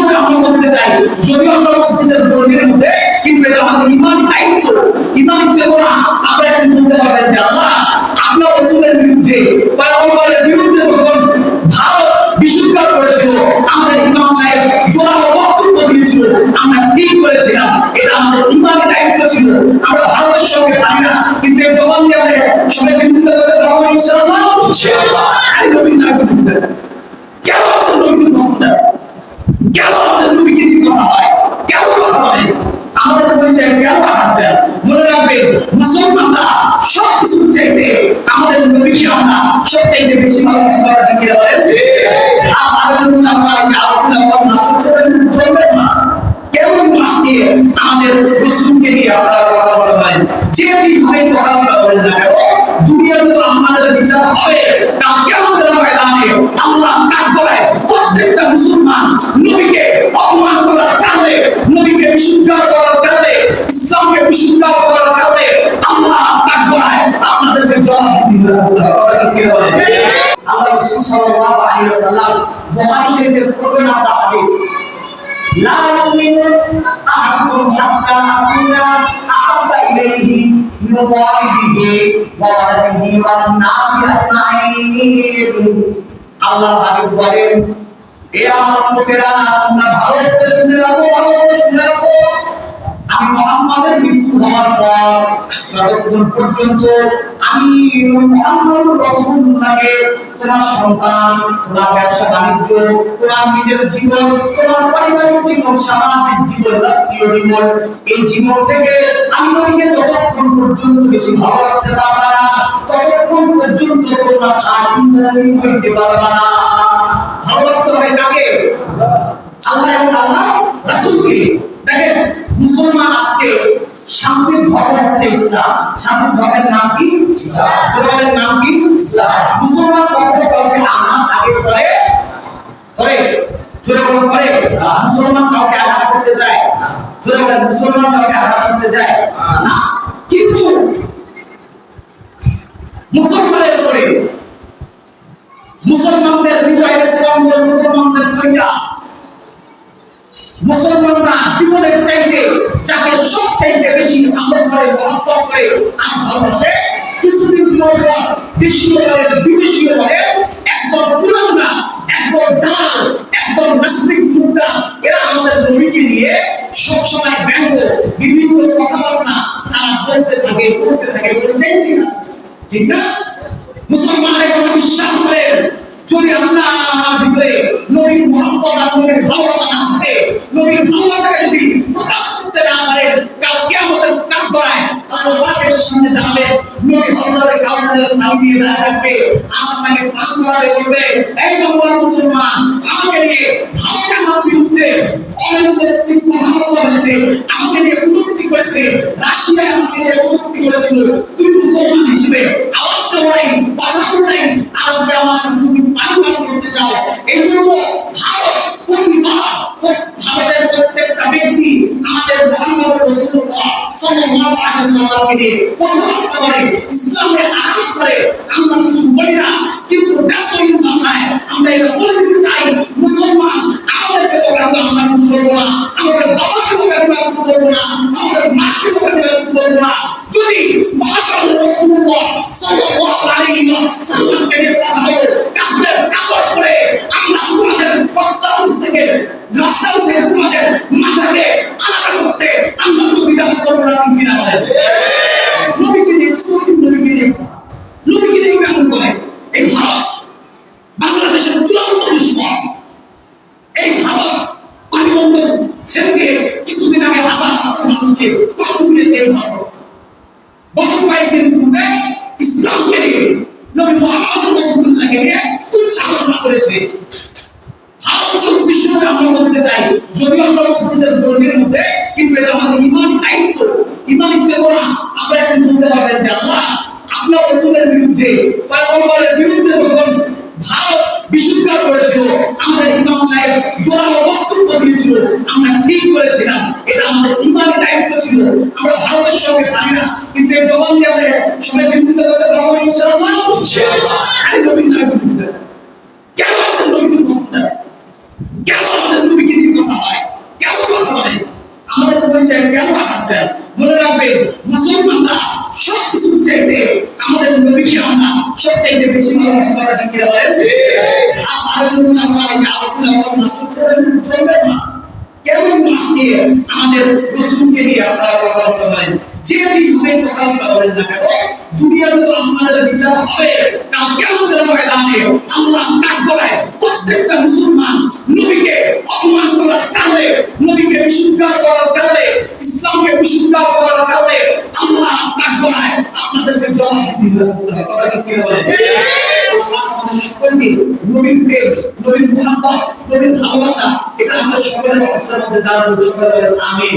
বিষয়ে আমরা বলতে চাই, যদিও আমরা মসজিদের গণ্ডির মধ্যে, কিন্তু এটা আমাদের ইমানি দায়িত্ব। ইমানি চেতনা আমরা একদিন বলতে পারবেন যে আল্লাহ, আপনার রসুলের বিরুদ্ধে, পয়গম্বরের বিরুদ্ধে যখন ভারত করেছিল, আমাদের ইমাম সাহেব জোরালো বক্তব্য দিয়েছিল, আমরা ঠিক করেছিলাম এটা আমাদের ইমানি দায়িত্ব ছিল, আমরা ভারতের সঙ্গে না, কিন্তু এই জবান দিয়ে আমরা সবাই করতে পারব আপনারা কথা বলা হয় যে যেভাবে কথা বলা বলেন না কেন, দুনিয়াতে তো আমাদের বিচার হবে। তা কেমন ময়দানে আল্লাহ কাক গলায় প্রত্যেকটা মুসলমান নবীকে অপমান করার কারণে, নবীকে বিশুদ্ধার করার কারণে, ইসলামকে বিশুদ্ধার করার কারণে আল্লাহ কাক গলায় আপনাদেরকে জবাব দিতে হবে আল্লাহ রাসূল সাল্লাল্লাহু আলাইহি ওয়াসাল্লাম বুখারী শরীফের প্রথম হাদিস, লা ইউমিনু আহাদুকুম হাত্তা والده وولده والناس أجمعين আল্লাহ হাবিব বলেন এ আমার লোকেরা তোমরা ভালো করে শুনে রাখো ভালো করে শুনে রাখো আমি মোহাম্মদের মৃত্যু হওয়ার পর যতক্ষণ পর্যন্ত আমি মোহাম্মদ রসুল্লাহকে তোমার সন্তান তোমার ব্যবসা বাণিজ্য তোমার নিজের জীবন তোমার পারিবারিক জীবন সামাজিক জীবন রাষ্ট্রীয় জীবন এই জীবন থেকে যতক্ষণ পর্যন্ত বেশি না, ততক্ষণ পর্যন্ত তোমরা স্বাধীন হইতে না। ভালোবাসতে হবে কাকে? আল্লাহ এবং আল্লাহ দেখেন, মুসলমান আজকে শান্তির ধর্ম হচ্ছে ইসলাম। শান্তির ধর্মের নাম কি? ইসলাম। নাম কি? ইসলাম। মুসলমান কখনো কাউকে আঘাত আগে করে? করে? মুসলমান কাউকে মুসলমানের মুসলমানদের হৃদয়ের মুসলমানরা জীবনের চাইতে, যাকে সব চাইতে বেশি আমল করে মহত্ব করে আর ভালোবাসে, কিছুদিন পর দেশীয় দলের বিদেশীয় দলের একদল পুরানরা ঠিক না? মুসলমানরা কথা বিশ্বাস করেন যদি আমরা ভিতরে নবীর মোহাম্মদ আর ভালোবাসা না থাকে, নবীর ভালোবাসাকে যদি প্রকাশ করতে না পারে, কাল কিয়ামতের কাজ করায় আল্লাহ পাকের সামনে দাঁড়াবে, নবী হযরত কাউসারের নাম নিয়ে দাঁড়িয়ে থাকবে নামে পাক করাবে বলবে, এই বাংলার মুসলমান, আমাকে নিয়ে ভারত আমার বিরুদ্ধে অনেকদের কথাবার্তা হয়েছে, আমাকে নিয়ে কটূক্তি করেছে রাশিয়া আমাকে নিয়ে কটূক্তি করেছিল, তুমি মুসলমান হিসেবে 我不 ভারতের আমরা এটা আমাদের ছিল আমরা না। কিন্তু জবান সবাই বিরোধিতা করতে পারব আরে নবীন নয় বিরোধিতা কেন আমাদের নবীকে বলতে কেন আমাদের নবীকে নিয়ে কথা কথা হয় কেন কথা বলে আমাদের পরিচয় কেন আঘাত দেন রাখবেন মুসলমানরা সব কিছু চাইতে আমাদের নবীকে আমরা সব চাইতে বেশি ভালোবাসি করা ঠিক কিনা বলেন? আর উপর আমরা এই আলোচনা নষ্ট না। মাস নিয়ে আমাদের রসুলকে নিয়ে আপনারা যে যেভাবে না কেন দুনিয়াতে তো আপনাদের বিচার হবে। কাল কেমন ময়দানে আল্লাহ কাক গলায় প্রত্যেকটা মুসলমান নবীকে অপমান করার কারণে নবীকে বিশুদ্ধ করার কারণে ইসলামকে বিশুদ্ধ করার কারণে আল্লাহ কাক গলায় আপনাদেরকে জবাব দিতে কথা কি আমাদের সকলকে নবীর প্রেম নবীর মোহাম্মত নবীর ভালোবাসা এটা আমাদের সকলের অন্তরের মধ্যে দাঁড়ানো সকলে বলেন আমিন।